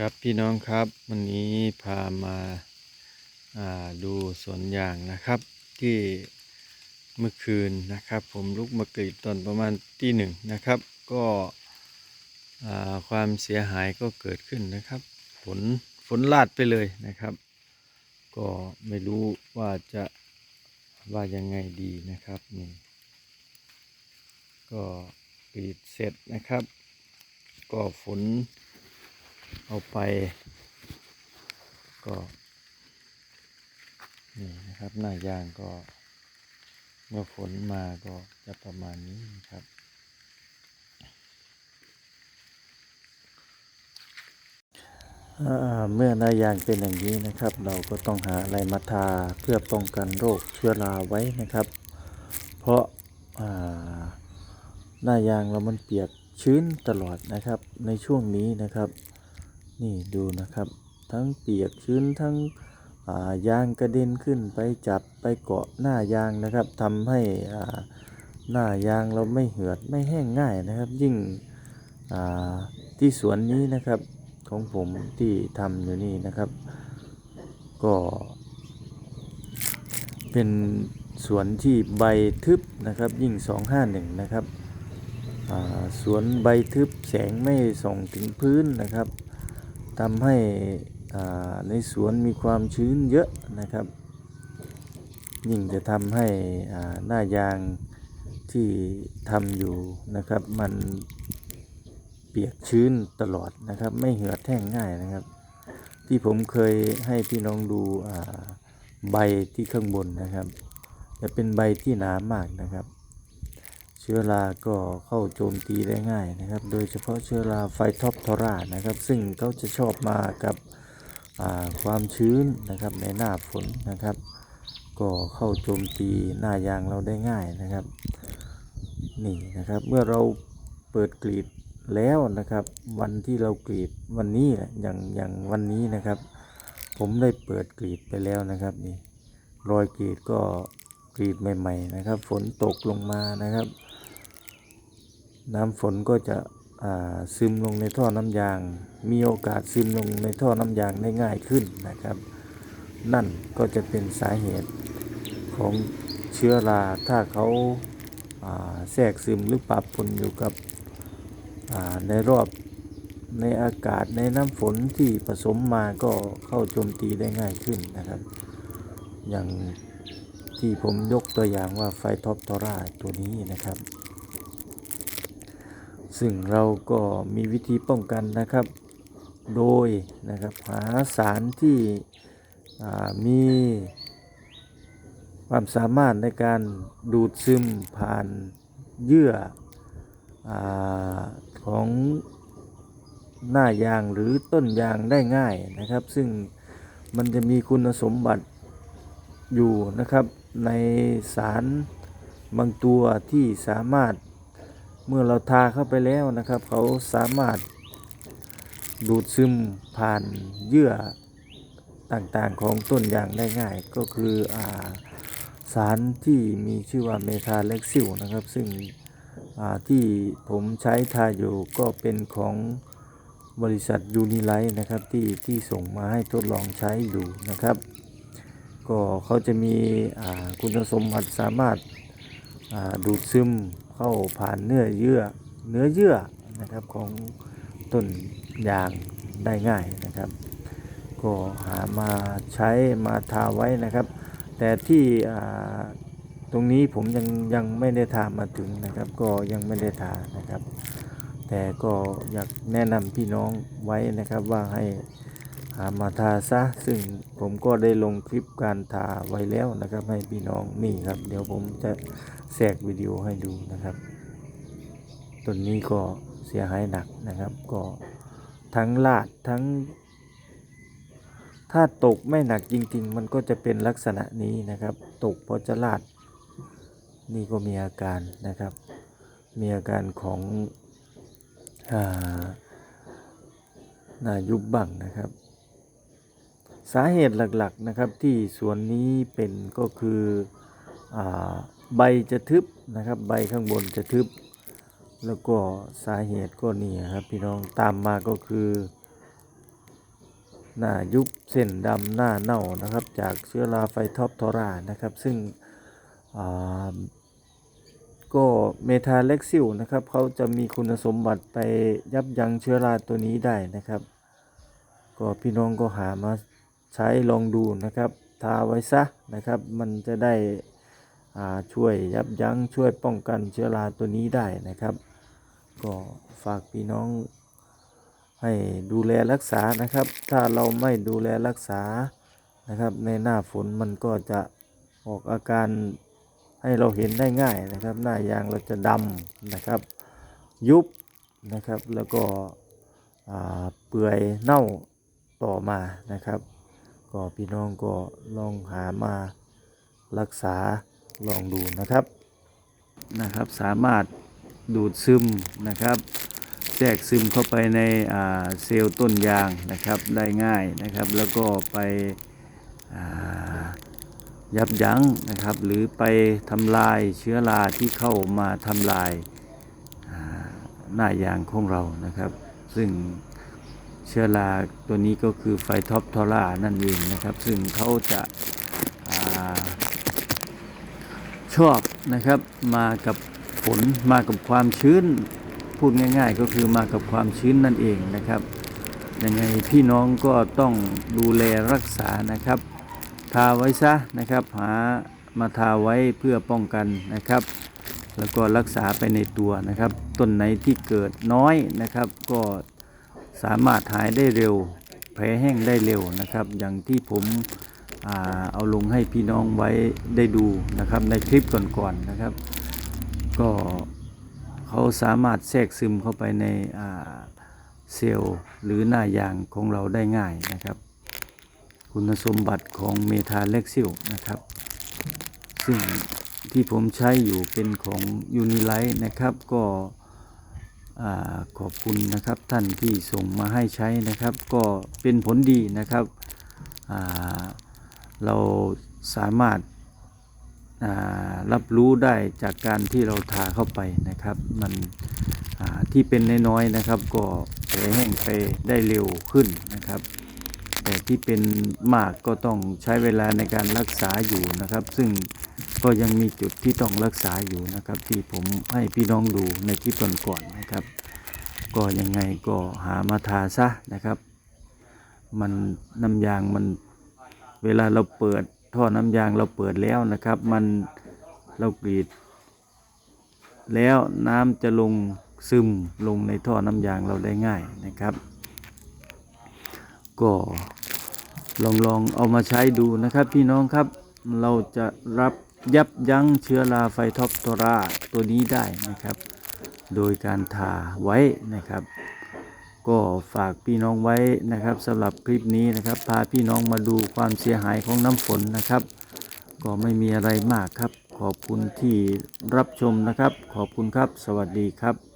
ครับพี่น้องครับวันนี้พามาาดูสวนยางนะครับ ที่เมื่อคืนนะครับ ผมลุกมากรีดตอนประมาณตีหนึ่งนะครับ ก็ความเสียหายก็เกิดขึ้นนะครับ ฝนฝนลาดไปเลยนะครับ ก็ไม่รู้ว่าจะว่ายังไงดีนะครับนี่ก็กรีดเสร็จนะครับ ก็ฝน เอาไป ก็ นี่นะครับ หน้ายางก็ เมื่อฝนมาก็จะประมาณนี้นะครับเมื่อหน้ายางเป็นอย่างนี้นะครับ เราก็ต้องหาอะไรมาทาเพื่อป้องกันโรคเชื้อราไว้นะครับ เพราะหน้ายางเรามันเปียกชื้นตลอดนะครับ ในช่วงนี้นะครับ นี่ดูนะครับ ทั้งเปียกชื้นทั้งายางกระเด็นขึ้นไปจับไปเกาะหน้ายางนะครับทำให้อ่าหน้ายางเราไม่เหือดไม่แห้งง่ายนะครับ ยิ่งที่สวนนี้นะครับของผมที่ทำอยู่นี่นะครับ ก็ เป็นสวนที่ใบทึบนะครับ ยิ่ง 251 นะครับสวนใบทึบแสงไม่ส่องถึงพื้นนะครับ ทำให้ในสวนมีความชื้นเยอะนะครับ ยิ่งจะทำให้หน้ายางที่ทำอยู่นะครับ มันเปียกชื้นตลอดนะครับ ไม่เหือดแห้งง่ายนะครับ ที่ผมเคยให้พี่น้องดูใบที่ข้างบนนะครับ จะเป็นใบที่หนามากนะครับ เชื้อราก็เข้าโจมตีได้ง่ายนะครับ โดยเฉพาะเชื้อราไฟท็อปทอรานะครับ ซึ่งเขาจะชอบมากับความชื้นนะครับในหน้าฝนนะครับ ก็เข้าโจมตีหน้ายางเราได้ง่ายนะครับนี่นะครับเมื่อเราเปิดกรีดแล้วนะครับ วันที่เรากรีดวันนี้อย่างอย่างวันนี้นะครับ ผมได้เปิดกรีดไปแล้วนะครับนี่รอยกรีดก็กรีดใหม่ ๆ นะครับ ฝนตกลงมานะครับ น้ำฝนก็จะซึมลงในท่อน้ำยาง มีโอกาสซึมลงในท่อน้ำยางได้ง่ายขึ้นนะครับ นั่นก็จะเป็นสาเหตุของเชื้อราถ้าเขาาแทรกซึมหรือปะปนอยู่กับในรอบในอากาศในน้ำฝนที่ผสมมาก็เข้าโจมตีได้ง่ายขึ้นนะครับ อย่างที่ผมยกตัวอย่างว่าไฟท็อปทอร่าตัวนี้นะครับ ซึ่งเราก็มีวิธีป้องกันนะครับ โดยนะครับหาสารที่มีความสามารถในการดูดซึมผ่านเยื่ออของหน้ายางหรือต้นยางได้ง่ายนะครับ ซึ่งมันจะมีคุณสมบัติอยู่นะครับในสารบางตัวที่สามารถ เมื่อเราทาเข้าไปแล้วนะครับ เขาสามารถดูดซึมผ่านเยื่อต่างๆของต้นยางได้ง่าย ก็คืออาสารที่มีชื่อว่าเมทาเล็กซิลนะครับ ซึ่งที่ผมใช้ทาอยู่ก็เป็นของบริษัทยูนิไลท์นะครับที่ที่ส่งมาให้ทดลองใช้ดูนะครับ ก็เขาจะมีคุณสมบัติสามารถาดูดซึม เข้าผ่านเนื้อเยื่อเนื้อเยื่อนะครับของต้นยางได้ง่ายนะครับ ก็หามาใช้มาทาไว้นะครับ แต่ที่ตรงนี้ผมยังยังไม่ได้ทามาถึงนะครับ ก็ยังไม่ได้ทานะครับ แต่ก็อยากแนะนำพี่น้องไว้นะครับว่าให้หามาทาซะซึ่งผมก็ได้ลงคลิปการทาไว้แล้วนะครับ ให้พี่น้องนี่ครับ เดี๋ยวผมจะ แทรกวิดีโอให้ดูนะครับต้นนี้ก็เสียหายหนักนะครับ ก็ทั้งลาดทั้ง ถ้าตกไม่หนักจริง ๆ มันก็จะเป็นลักษณะนี้นะครับ ตกพอจะลาด นี่ก็มีอาการนะครับ มีอาการของอาหนายุบบังนะครับ สาเหตุหลักๆนะครับที่สวนนี้เป็นก็คืออา ใบจะทึบนะครับ ใบข้างบนจะทึบ แล้วก็สาเหตุก็นี่ครับพี่น้องตามมาก็คือ หน้ายุบเส้นดำหน้าเน่านะครับ จากเชื้อราไฟท็อปทอรานะครับ ซึ่งก็เมทาเล็กซิลนะครับเขาจะมีคุณสมบัติไปยับยั้งเชื้อราตัวนี้ได้นะครับ ก็พี่น้องก็หามาใช้ลองดูนะครับ ทาไว้ซะนะครับ มันจะได้ ช่วยยับยั้งช่วยป้องกันเชื้อราตัวนี้ได้นะครับ ก็ฝากพี่น้องให้ดูแลรักษานะครับ ถ้าเราไม่ดูแลรักษานะครับ ในหน้าฝนมันก็จะออกอาการให้เราเห็นได้ง่ายนะครับ หน้ายางเราจะดำนะครับ ยุบนะครับแล้วก็เปื่อยเน่าต่อมานะครับ ก็พี่น้องก็ลองหามารักษา ลองดูนะครับนะครับสามารถดูดซึมนะครับแทรกซึมเข้าไปในเซลล์ต้นยางนะครับได้ง่ายนะครับ แล้วก็ไปยับยั้งนะครับ หรือไปทำลายเชื้อราที่เข้ามาทำลายหน้ายางของเรานะครับ ซึ่งเชื้อราตัวนี้ก็คือไฟท็อปทอร่านั่นเองนะครับ ซึ่งเขาจะา ชอบนะครับมากับฝนมากับความชื้น พูดง่าย ๆ ก็คือมากับความชื้นนั่นเองนะครับยังไงพี่น้องก็ต้องดูแลรักษานะครับ ทาไว้ซะนะครับหามาทาไว้เพื่อป้องกันนะครับ แล้วก็รักษาไปในตัวนะครับ ต้นไหนที่เกิดน้อยนะครับ ก็สามารถหายได้เร็วแผลแห้งได้เร็วนะครับ อย่างที่ผม เอาลงให้พี่น้องไว้ได้ดูนะครับในคลิปก่อนๆนะครับ ก็เขาสามารถแทรกซึมเข้าไปในเซลล์หรือหน้ายางของเราได้ง่ายนะครับ คุณสมบัติของเมทาเล็กซิลนะครับ ซึ่งที่ผมใช้อยู่เป็นของยูนิไลท์นะครับก็ขอบคุณนะครับท่านที่ส่งมาให้ใช้นะครับ ก็เป็นผลดีนะครับอ่า เราสามารถรับรู้ได้จากการที่เราทาเข้าไปนะครับ มันที่เป็นน้อยๆนะครับ ก็แผลแห้งไปได้เร็วขึ้นนะครับ แต่ที่เป็นมากก็ต้องใช้เวลาในการรักษาอยู่นะครับ ซึ่งก็ยังมีจุดที่ต้องรักษาอยู่นะครับ ที่ผมให้พี่น้องดูในคลิปก่อนๆนะครับ ก็ยังไงก็หามาทาซะนะครับ มันน้ำยางมัน เวลาเราเปิดท่อน้ำยางเราเปิดแล้วนะครับ มันเรากรีด แล้วน้ำจะลงซึมลงในท่อน้ำยางเราได้ง่ายนะครับ ก็ลองลองเอามาใช้ดูนะครับพี่น้องครับเราจะรับยับยั้งเชื้อราไฟท็อปทราตัวนี้ได้นะครับ โดยการทาไว้นะครับ ก็ฝากพี่น้องไว้นะครับสำหรับคลิปนี้นะครับ พาพี่น้องมาดูความเสียหายของน้ำฝนนะครับ ก็ไม่มีอะไรมากครับ ขอบคุณที่รับชมนะครับ ขอบคุณครับ สวัสดีครับ